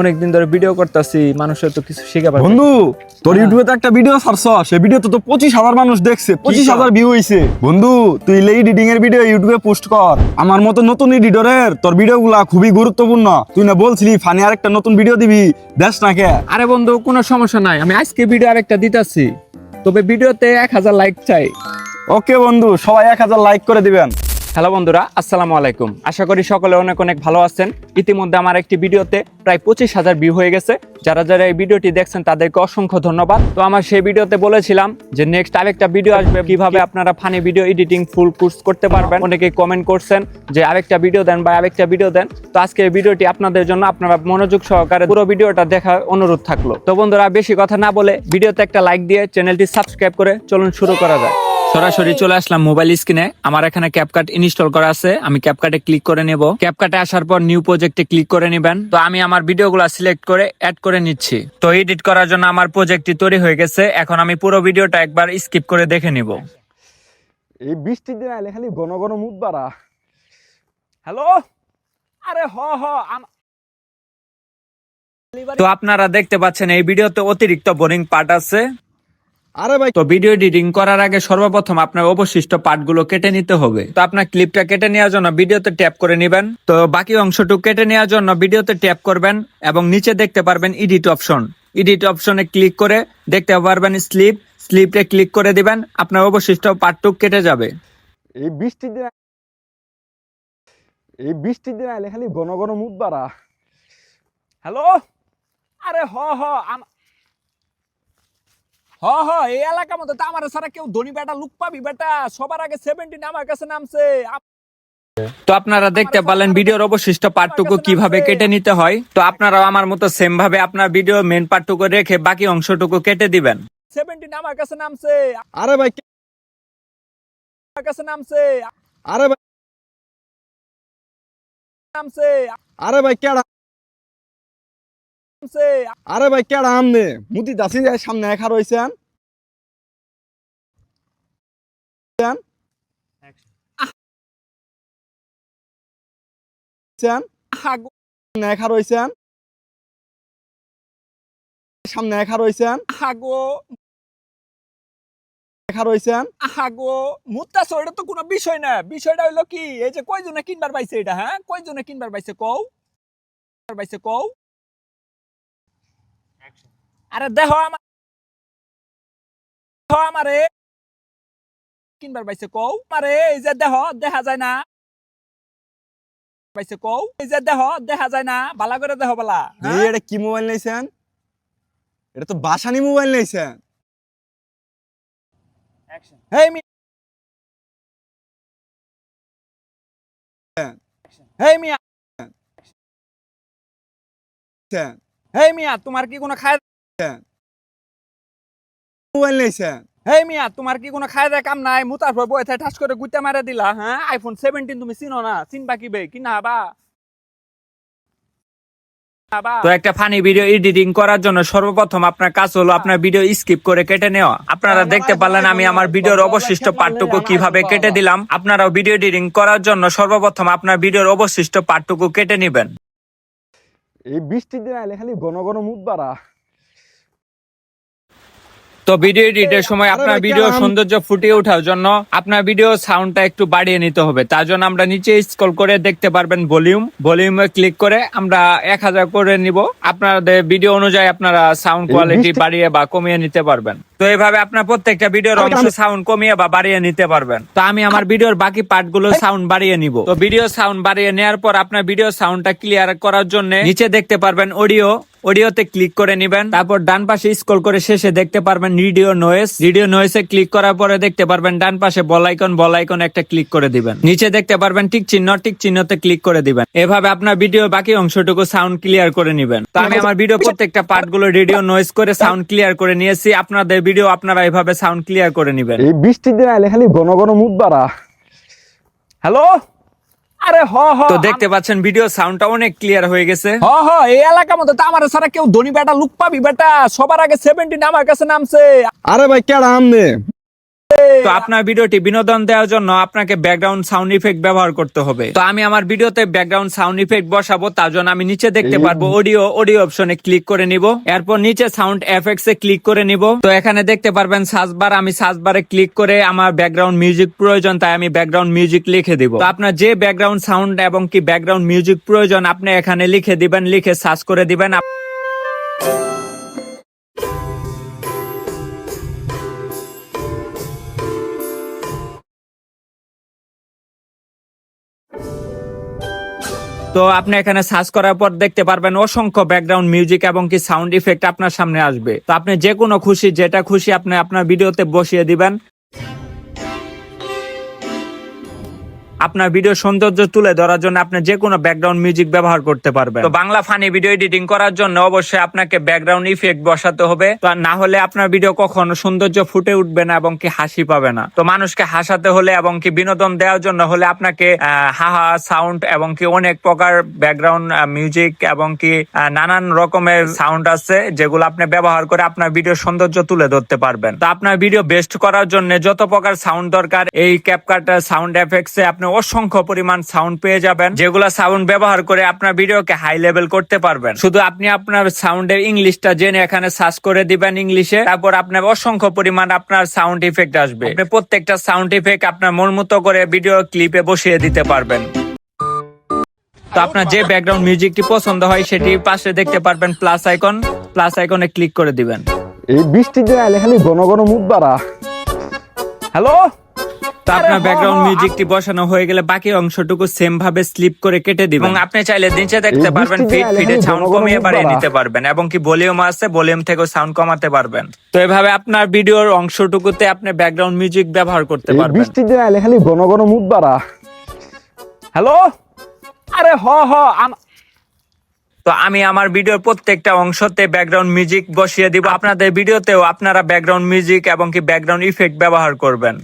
অনেকদিন ধরে ভিডিও করতেছি মানুষের তো কিছু শিখে পাবে বন্ধু তোর হ্যাঁ। ইউটিউবে তো একটা ভিডিও ছাড়ছ সেই ভিডিওতে তো পঁচিশ হাজার মানুষ দেখছে পঁচিশ হাজার। ভিউ হইছে। বন্ধু তুই এডিটিং এর ভিডিও ইউটিউবে পোস্ট কর। আমার মতো নতুন এডিটরের তোর ভিডিও গুলা খুবই গুরুত্বপূর্ণ। তুই না বলছিলি ফানি আর একটা নতুন ভিডিও দিবি দেশ না কে। আরে বন্ধু কোনো সমস্যা নাই আমি আজকে ভিডিও আরেকটা দিতেছি। তবে ভিডিওতে এক হাজার লাইক চাই। ওকে বন্ধু সবাই এক হাজার লাইক করে দিবেন। হ্যালো বন্ধুরা, আসসালামু আলাইকুম। আশা করি সকলে অনেক অনেক ভালো আছেন। ইতিমধ্যে আমার একটি ভিডিওতে প্রায় পঁচিশ হাজার ভিউ হয়ে গেছে। যারা যারা এই ভিডিওটি দেখছেন, তাদেরকে অসংখ্য ধন্যবাদ। তো আমার সেই ভিডিওতে বলেছিলাম যে নেক্সট আরেকটা ভিডিও আসবে। কীভাবে আপনারা funny video editing full course করতে পারবেন? অনেকেই কমেন্ট করছেন যে আরেকটা ভিডিও দেন বা আরেকটা ভিডিও দেন। তো আজকে এই ভিডিওটি আপনাদের জন্য আপনারা মনোযোগ সহকারে পুরো ভিডিওটা দেখার অনুরোধ থাকল। তো বন্ধুরা, বেশি কথা না বলে ভিডিওতে একটা লাইক দিয়ে চ্যানেলটি সাবস্ক্রাইব করে চলুন শুরু করা যায় সরাসরি চলে আসলাম মোবাইল স্ক্রিনে আমার এখানে ক্যাপকাট ইনস্টল করা আছে। আমি ক্যাপকাটে ক্লিক করে নেব। ক্যাপকাটে আসার পর নিউ প্রজেক্টে ক্লিক করে নেবেন। তো আমি আমার ভিডিওগুলো সিলেক্ট করে অ্যাড করে নিচ্ছি। তো এডিট করার জন্য আমার প্রজেক্টটি তৈরি হয়ে গেছে। এখন আমি পুরো ভিডিওটা একবার স্কিপ করে দেখে নিব। এই বৃষ্টির দিন আইলে খালি ঘন ঘন মুখ বাড়া। হ্যালো আরে হ হ তো আপনারা দেখতে পাচ্ছেন এই ভিডিওতে অতিরিক্ত বোরিং পার্ট আছে। আরে ভাই তো ভিডিও এডিটিং করার আগে সর্বপ্রথম আপনার অবশিষ্ট পার্টগুলো কেটে নিতে হবে। তো আপনার ক্লিপটা কেটে নেওয়ার জন্য ভিডিওতে ট্যাপ করে নেবেন। তো বাকি অংশটুকু কেটে নেওয়ার জন্য ভিডিওতে ট্যাপ করবেন এবং নিচে দেখতে পারবেন এডিট অপশন এডিট অপশনে ক্লিক করে দেখতে পারবেন স্লিপ স্লিপে ক্লিক করে দিবেন আপনার অবশিষ্ট পার্টটুক কেটে যাবে। এই বৃষ্টির দিন এই বৃষ্টির দিন আইলে খালি ঘন ঘন মুখ বাড়া। হ্যালো? আরে হ হ আম- হ হ এই এলাকার মধ্যে তো আমার সারা কেউ ধনী বেটা লুক পাবি বেটা। সবার আগে সেভেন্টিন আমার কাছে নামছে। তো আপনারা দেখতে পারলেন ভিডিওর অবশিষ্ট পার্টটুকু কীভাবে কেটে নিতে হয়। তো আপনারাও আমার মতো সেম ভাবে আপনার ভিডিও মেন পার্টটুকু রেখে বাকি অংশটুকু কেটে দিবেন। সেভেন্টিন আমার কাছে নামছে। আরে ভাই আমার কাছে নামছে। আরে ভাই নামছে। আরে ভাই কেডা আরে ভাই কেডা আমনে? মুদি দাসি যায় সামনে একা রইছেন। সামনে একা রইছেন। সামনে একা রইছেন। আগো। একা রইছেন। আগো। মুত্তাছো এটা তো কোনো বিষয় না। বিষয়টা হইল কি এই যে কয়জনে কিনবার পাইছে এটা হ্যাঁ? কয়জনে কিনবার পাইছে কও? পাইছে কও? আরে দেহ আমার দেহ আমারে। কিনবার পাইছে কও আমারে এই যে দেহ দেখা যায় না। পাইছে কও এই যে দেহ দেখা যায় না। বালা করে দেহ বালা এই এটা কি মোবাইল নিয়েছেন এটা তো বাসানি মোবাইল নিয়েছেন হেই মি হেই মিয়া। হেই মিয়া তোমার কি কোনো খায় মোবাইল হেই মিয়া তোমার কি কোনো খায় দেয় কাম নাই? মুতার বয়ে ঠাস করে গুইতে মারা দিলা হ্যাঁ? আইফোন সেভেন্টিন তুমি চিনো না? চিনবা কি বে? কি না বা? তো একটা ফানি ভিডিও এডিটিং করার জন্য সর্বপ্রথম আপনার কাজ হলো আপনার ভিডিও স্কিপ করে কেটে নেওয়া। আপনারা দেখতে পারলেন আমি আমার ভিডিওর অবশিষ্ট পার্টটুকু কীভাবে কেটে দিলাম। আপনারাও ভিডিও এডিটিং করার জন্য সর্বপ্রথম আপনার ভিডিওর অবশিষ্ট পার্টটুকু কেটে নেবেন। এই বৃষ্টির দিন আইলে খালি ঘন ঘন মুখ বাড়া। তো ভিডিও এডিটের সময় আপনার ভিডিও সৌন্দর্য ফুটিয়ে ওঠার জন্য আপনার ভিডিও সাউন্ডটা একটু বাড়িয়ে নিতে হবে। তার জন্য আমরা নিচে স্ক্রল করে দেখতে পারবেন ভলিউম ভলিউমে ক্লিক করে আমরা এক হাজার করে নিব। আপনাদের ভিডিও অনুযায়ী আপনারা সাউন্ড কোয়ালিটি বাড়িয়ে বা কমিয়ে নিতে পারবেন। তো এইভাবে আপনার প্রত্যেকটা ভিডিওর অংশ সাউন্ড কমিয়ে বা বাড়িয়ে নিতে পারবেন। তো আমি আমার ভিডিওর বাকি পার্টগুলো সাউন্ড বাড়িয়ে নিব। তো ভিডিও সাউন্ড বাড়িয়ে নেওয়ার পর আপনার ভিডিও সাউন্ডটা ক্লিয়ার করার জন্য নিচে দেখতে পারবেন অডিও অডিওতে ক্লিক করে নিবেন। তারপর ডান পাশে স্ক্রল করে শেষে দেখতে পারবেন রেডিও নয়েস রেডিও নয়েসে ক্লিক করার পরে দেখতে পারবেন ডান পাশে বল আইকন বল আইকন একটা ক্লিক করে দিবেন। নিচে দেখতে পারবেন টিক চিহ্ন টিক চিহ্নতে ক্লিক করে দিবেন। এভাবে আপনার ভিডিও বাকি অংশটুকু সাউন্ড ক্লিয়ার করে নিবেন। তো আমি আমার ভিডিও প্রত্যেকটা পার্টগুলো রেডিও নয়েস করে সাউন্ড ক্লিয়ার করে নিয়েছি। আপনাদের ভিডিও আপনারা এভাবে সাউন্ড ক্লিয়ার করে নেবেন। এই বৃষ্টির দিন আইলে খালি ঘন ঘন মুখ বাড়া। হ্যালো আরে হ হ। তো দেখতে পাচ্ছেন ভিডিও সাউন্ডটা অনেক ক্লিয়ার হয়ে গেছে। হ হ এই এলাকার মধ্যে তো আমার সারা কেউ ধনী বেটা লুক পাবি বেটা সবার আগে সেভেন্টিন আমার কাছে নামছে। আরে ভাই কেডা আমনে? তো আপনার ভিডিওটি বিনোদন দেওয়ার জন্য আপনাকে ব্যাকগ্রাউন্ড সাউন্ড ইফেক্ট ব্যবহার করতে হবে। তো আমি আমার ভিডিওতে ব্যাকগ্রাউন্ড সাউন্ড ইফেক্ট বসাবো তার জন্য আমি নিচে দেখতে পারব অডিও অডিও অপশনে ক্লিক করে নিব। এরপর নিচে সাউন্ড এফেক্টস এ ক্লিক করে নিব। তো এখানে দেখতে পারবেন সার্চবার আমি সার্চবারে ক্লিক করে আমার ব্যাকগ্রাউন্ড মিউজিক প্রয়োজন তাই আমি ব্যাকগ্রাউন্ড মিউজিক লিখে দিব। তো আপনার যে ব্যাকগ্রাউন্ড সাউন্ড এবং কি ব্যাকগ্রাউন্ড মিউজিক প্রয়োজন আপনি এখানে লিখে দিবেন লিখে সার্চ করে দিবেন। তো আপনি এখানে সার্চ করার পর দেখতে পারবেন অসংখ্য ব্যাকগ্রাউন্ড মিউজিক এবং কি সাউন্ড ইফেক্ট আপনার সামনে আসবে। তো আপনি যে কোনো খুশি, যেটা খুশি আপনি আপনার ভিডিওতে বসিয়ে দিবেন। আপনার ভিডিও সৌন্দর্য তুলে ধরার জন্য আপনি যে কোনো ব্যাকগ্রাউন্ড মিউজিক ব্যবহার করতে পারবেন। তো বাংলা ফানি ভিডিও এডিটিং করার জন্য অবশ্যই আপনাকে ব্যাকগ্রাউন্ড ইফেক্ট বসাতে হবে। না হলে আপনার ভিডিও কখনো সৌন্দর্য ফুটে উঠবে না এবং কি হাসি পাবে না। তো মানুষকে হাসাতে হলে এবং কি বিনোদন দেওয়ার জন্য হলে আপনাকে হাহা সাউন্ড এবং কি অনেক প্রকার ব্যাকগ্রাউন্ড মিউজিক এবং কি নানান রকমের সাউন্ড আছে যেগুলো আপনি ব্যবহার করে আপনার ভিডিও সৌন্দর্য তুলে ধরতে পারবেন। তো আপনার ভিডিও বেস্ট করার জন্য যত প্রকার সাউন্ড দরকার, এই ক্যাপকাট সাউন্ড এফেক্টস আপনি অসংখ্য পরিমাণ সাউন্ড পেয়ে যাবেন, যেগুলো সাউন্ড ব্যবহার করে আপনার ভিডিওকে হাই লেভেল করতে পারবেন। শুধু আপনি আপনার সাউন্ডের ইংলিশটা জেনে এখানে সার্চ করে দিবেন ইংলিশে তারপর আপনার অসংখ্য পরিমাণ আপনার সাউন্ড ইফেক্ট আসবে। আপনি প্রত্যেকটা সাউন্ড ইফেক্ট আপনার মন মতো করে ভিডিও ক্লিপে বসিয়ে দিতে পারবেন। তো আপনার যে ব্যাকগ্রাউন্ড মিউজিকটি পছন্দ হয়, সেটি পাশে দেখতে পারবেন প্লাস আইকন প্লাস আইকনে ক্লিক করে দিবেন। এই বৃষ্টির আইলে খালি ঘন ঘন মুখ বাড়া। হ্যালো তো আপনার ব্যাকগ্রাউন্ড মিউজিকটি বসানো হয়ে গেলে বাকি অংশটুকু সেম ভাবে স্লিপ করে কেটে দিবেন। এবং আপনি চাইলে নিচে দেখতে পারবেন ফিট ফিটে সাউন্ড কমিয়ে বাড়িয়ে নিতে পারবেন এবং কি ভলিউম আছে ভলিউম থেকেও সাউন্ড কমাতে পারবেন। তো এভাবে আপনার ভিডিওর অংশটুকুতে আপনি ব্যাকগ্রাউন্ড মিউজিক ব্যবহার করতে পারবেন। বৃষ্টির দিনে আইলে খালি ঘন ঘন মুখ বাড়া। হ্যালো? আরে হ হ তো আমি আমার ভিডিওর প্রত্যেকটা অংশতে ব্যাকগ্রাউন্ড মিউজিক বসিয়ে দিব। আপনাদের ভিডিওতেও আপনারা ব্যাকগ্রাউন্ড মিউজিক এবং কি ব্যাকগ্রাউন্ড ইফেক্ট ব্যবহার করবেন।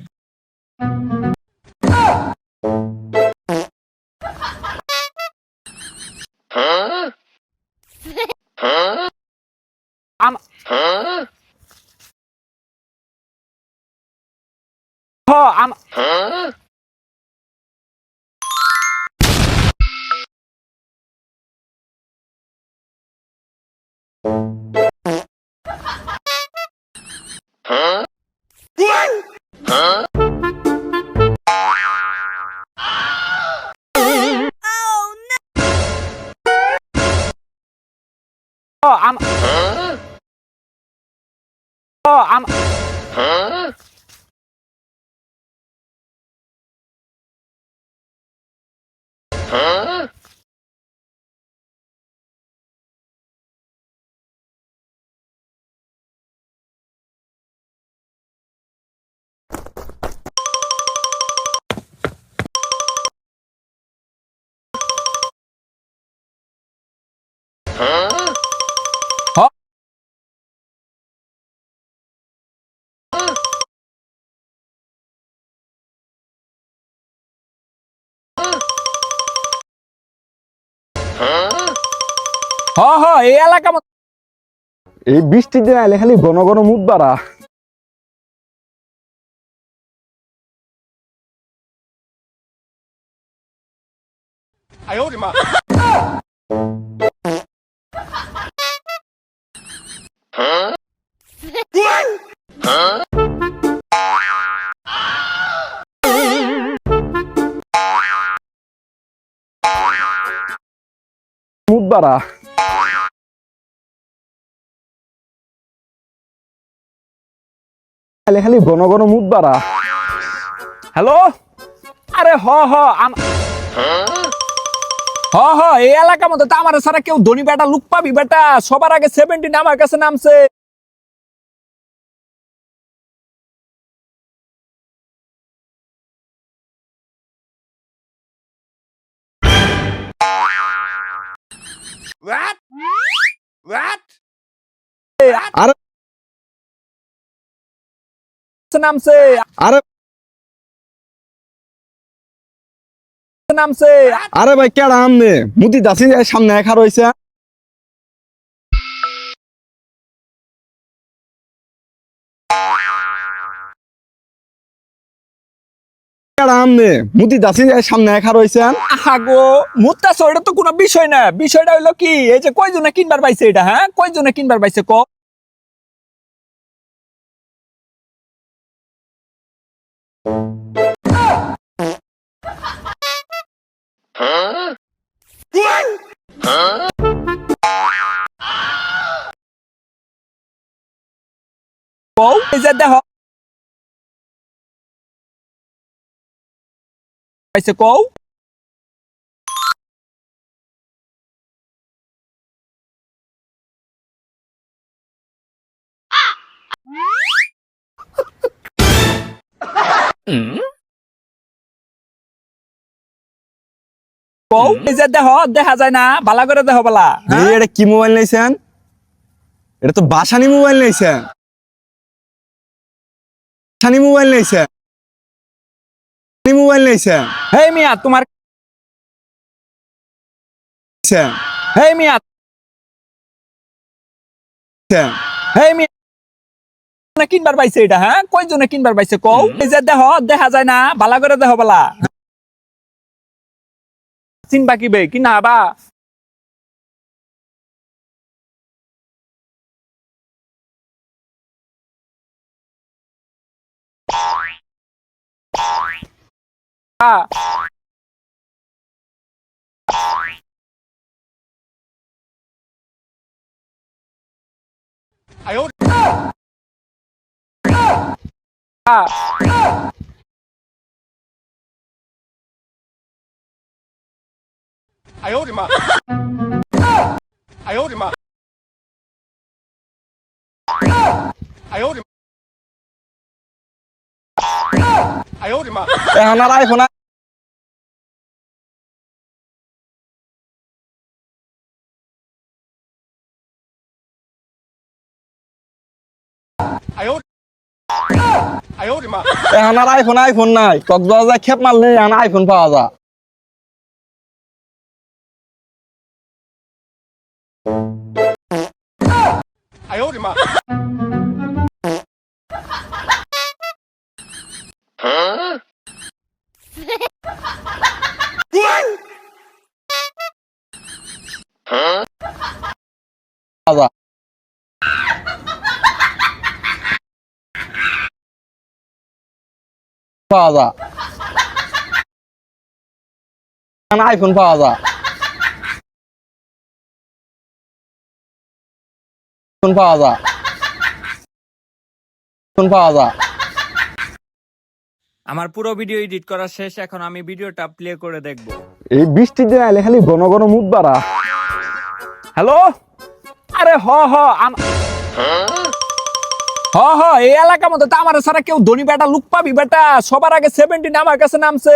হ হ এই এই বৃষ্টির দিনে আইলে খালি ঘন ঘন মুখ বাড়া। মুখ বাড়া। খালি খালি ঘন গণ মুখ বাড়া হ্যালো আরে হ হ হ হ, এই এলাকার মধ্যে তো আমার সারা কেউ ধনী বেটা লুক পাবি বেটা। সবার আগে সেভেন্টিন আমার কাছে নামছে। নামছে। আরে নামছে। আরে ভাই কেডা আমনে? মুদি দাসি সামনে একা রয়েছে। কেডা আমনে? মুতি দাসি সামনে একা রয়েছেন আহা গো মুত্তাছো তো কোনো বিষয় না। বিষয়টা হইল কি? এই যে কয়জনে কিনবার পাইছে এটা হ্যাঁ? কয়জনে কিনবার পাইছে ক Huh? Huh? Whoa, is that the hot? Bicycle? কও এই যে দেহ দেখা যায় না করে দেহ বালা। এই এটা কি মোবাইল এটা তো বাসানি মোবাইল বাসানি মোবাইল হে মিয়া তোমার হে মিয়া। হে মিয়া। কিনবার পাইছে এটা হ্যাঁ? কয়জনে কিনবার পাইছে কও? এই যে দেহ দেখা যায় না বালা করে দেহ বালা। চিনবা কি বে কিনা বা আ আ 哎呦我的妈！哎呦我的妈！哎呦我的！哎呦我的妈！哎呀，拿来 iPhone 来！哎呦！哎呦我的妈！哎呀，拿 iPhone iPhone 来，搞不着在开嘛累，拿 iPhone 发子。呀，我的妈！滚！耗子。耗子。上一盆耗子？পাওয়া যায় পাওয়া যায় আমার পুরো ভিডিও এডিট করা শেষ এখন আমি ভিডিওটা প্লে করে দেখব। এই বৃষ্টির দিন আইলে খালি ঘন ঘন মুখ বাড়া। হ্যালো? আরে হ হ হ হ এই এলাকার মধ্যে তো আমার ছাড়া কেউ ধনী বেটা লুক পাবি বেটা। সবার আগে সেভেন্টিন আমার কাছে নামছে।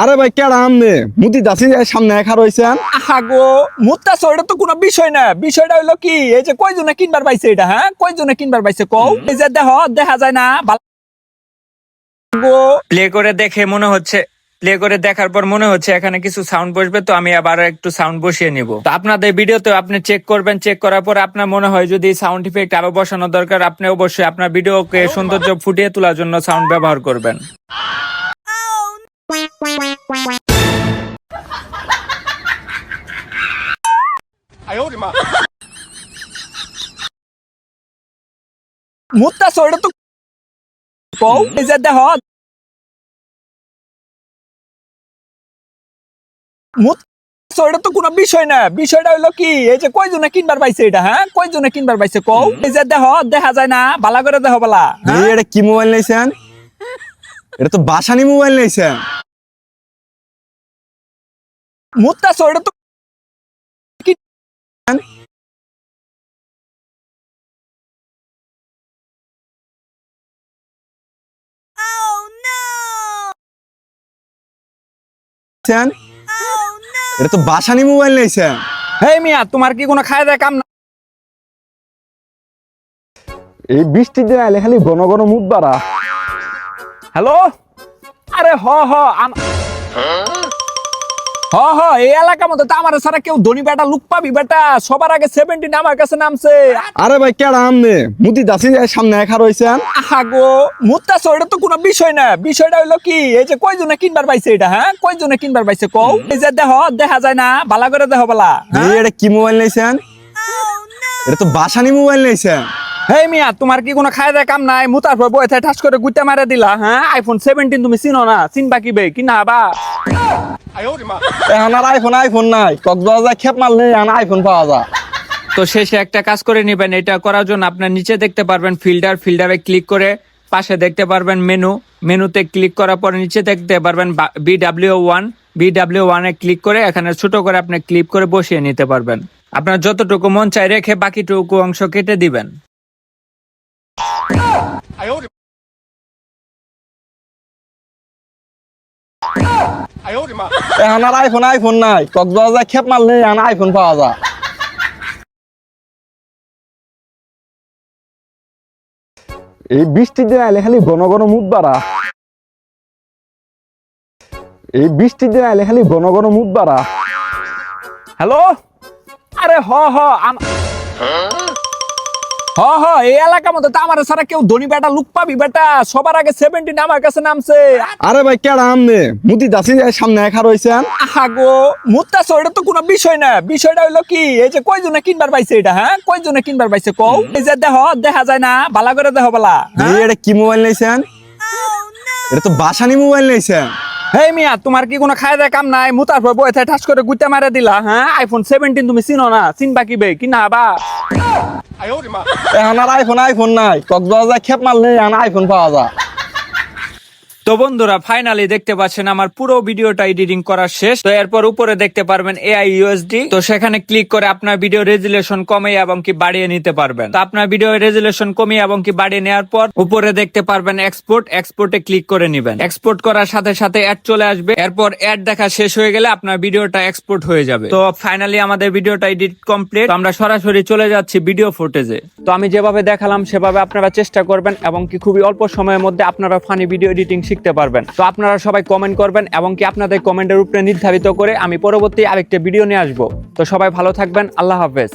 আরে ভাই কেডা আমনে? মুতি দাসি সামনে একা রয়েছেন? আহা গো মুত্তাছো এটা তো কোনো বিষয় না। বিষয়টা হইল কি এই যে কয়জনে কিনবার পাইছে এটা হ্যাঁ? কয়জনে কিনবার পাইছে কও? এই যে দেহ দেখা যায় না গো প্লে করে দেখে মনে হচ্ছে প্লে করে দেখার পর মনে হচ্ছে এখানে কিছু সাউন্ড বসবে, তো আমি আবার একটু সাউন্ড বসিয়ে নিব। তো আপনাদের ভিডিওতে আপনি চেক করবেন চেক করার পর আপনার মনে হয় যদি সাউন্ড ইফেক্ট আরও বসানো দরকার, আপনি অবশ্যই আপনার ভিডিওকে সৌন্দর্য ফুটিয়ে তোলার জন্য সাউন্ড ব্যবহার করবেন। মুত্তা সোড়া তো কো ইজ এট দ্য হট এটা তো কোনো বিষয় না। বিষয়টা হইল কি এই যে কয়জনে কিনবার পাইছে এটা হ্যাঁ? কয়জনে কিনবার পাইছে? কও। এই যে দেহ দেখা যায় না বালা করে দেহ বালা এটা কি মোবাইল নিয়েছেন এটা তো বাসানি মোবাইল নিয়েছেন মুত্তাছো এটা তো নিয়েছেন? এটা তো বাসানি মোবাইল নিয়েছে হেই মিয়া তোমার কি কোনো খায় দেয় কাম না? এই বৃষ্টির দিন আইলে খালি ঘন ঘন মুখ বাড়া। হ্যালো? আরে হ হ হ হ এই এলাকার মধ্যে তো আমার সারা কেউ ধনী বেটা লুক পাবি বেটা। সবার আগে সেভেন্টিন আমার কাছে নামছে। আরে ভাই কেডা আমনে? মুতি দাসি সামনে একা রইছেন হ্যাঁ? আগো মুত্তা এটা তো কোনো বিষয় না। বিষয়টা হইল কি এই যে কয়জনে কিনবার পাইছে এটা হ্যাঁ? কয়জনে কিনবার পাইছে কও? এই যে দেহ দেখা যায় না ভালো করে দেহ বালা হ্যাঁ? এটা কি মোবাইল নিয়েছেন এটা তো বাসানি মোবাইল নিয়েছেন হে মিয়া তোমার কি কোনো খাই খায় কাম নাই? মুতার পর বয়ে ঠাস করে গুইতে মারে দিলা হ্যাঁ? আইফোন সেভেন্টিন তুমি চিনো না? চিনবা কি বে কিনা বা? আইফোন আইফোন পাওয়া যায়। তো শেষে একটা কাজ করে এটা করার জন্য আপনার নিচে দেখতে পারবেন ফিল্টার ফিল্টারে ক্লিক করে পাশে দেখতে পারবেন মেনু মেনুতে ক্লিক করার পরে নিচে দেখতে পারবেন ওয়ানে ক্লিক করে এখানে ছোট করে আপনি ক্লিক করে বসিয়ে নিতে পারবেন। আপনার যতটুকু মন চাই রেখে বাকিটুকু অংশ কেটে দিবেন। এখন আর আইফোন আইফোন নাই। কক্সবাজার খেপ মারলে এখন আইফোন পাওয়া যায়। এই বৃষ্টির দিন আইলে খালি ঘন ঘন মুখ বাড়া। এই বৃষ্টির দিন আইলে খালি ঘন ঘন মুখ বাড়া। হ্যালো? আরে হ হ আম- হ হ এই এলাকার মধ্যে তো আমার সারা কেউ ধনী বেটা লুক পাবি বেটা। সবার আগে সেভেন্টিন আমার কাছে নামছে। আরে ভাই কেডা আমনে? মুদি দাসি সামনে একা রইছেন। আগো মুত্তা এটা তো কোনো বিষয় না। বিষয়টা হইল কি এই যে কয়জনে কিনবার পাইছে এটা হ্যাঁ? কয়জনে কিনবার পাইছে কও? এই যে দেহ দেখা যায় না বালা করে দেহ বালা হ্যাঁ? এটা কি মোবাইল নিয়েছেন এটা তো বাসানি মোবাইল নিয়েছেন হেই মিয়া তোমার কি কোনো খায় দেয় কাম নাই? মুতার পর বয়ে ঠাস করে গুইতে মারা দিলা হ্যাঁ? আইফোন সেভেন্টিন তুমি চিনো না চিনবা কি বে কি না বা? এখন আর আইফোন আইফোন নাই কক্সবাজার খেপ মারলে এখন আইফোন পাওয়া যায় তো বন্ধুরা ফাইনালি দেখতে পাচ্ছেন আমার পুরো ভিডিওটা এডিটিং করা শেষ। তো এরপর উপরে দেখতে পারবেন এআই ইউএসডি তো সেখানে ক্লিক করে আপনার ভিডিও রেজুলেশন কমে এবং কি বাড়িয়ে নিতে পারবেন। তো আপনার ভিডিও রেজুলেশন কমিয়ে এবং কি বাড়িয়ে নেওয়ার পর উপরে দেখতে পারবেন এক্সপোর্ট এক্সপোর্টে ক্লিক করে নেবেন। এক্সপোর্ট করার সাথে সাথে অ্যাড চলে আসবে। এরপর অ্যাড দেখা শেষ হয়ে গেলে আপনার ভিডিওটা এক্সপোর্ট হয়ে যাবে। তো ফাইনালি আমাদের ভিডিওটা এডিট কমপ্লিট আমরা সরাসরি চলে যাচ্ছি ভিডিও ফুটেজে তো আমি যেভাবে দেখালাম সেভাবে আপনারা চেষ্টা করবেন এবং কি খুবই অল্প সময়ের মধ্যে আপনারা ফানি ভিডিও এডিটিং শিখতে পারবেন। তো আপনারা সবাই কমেন্ট করবেন এবং কি আপনাদের কমেন্টের উপরে নির্ধারিত করে আমি পরবর্তী আরেকটা ভিডিও নিয়ে আসব। তো সবাই ভালো থাকবেন, আল্লাহ হাফেজ।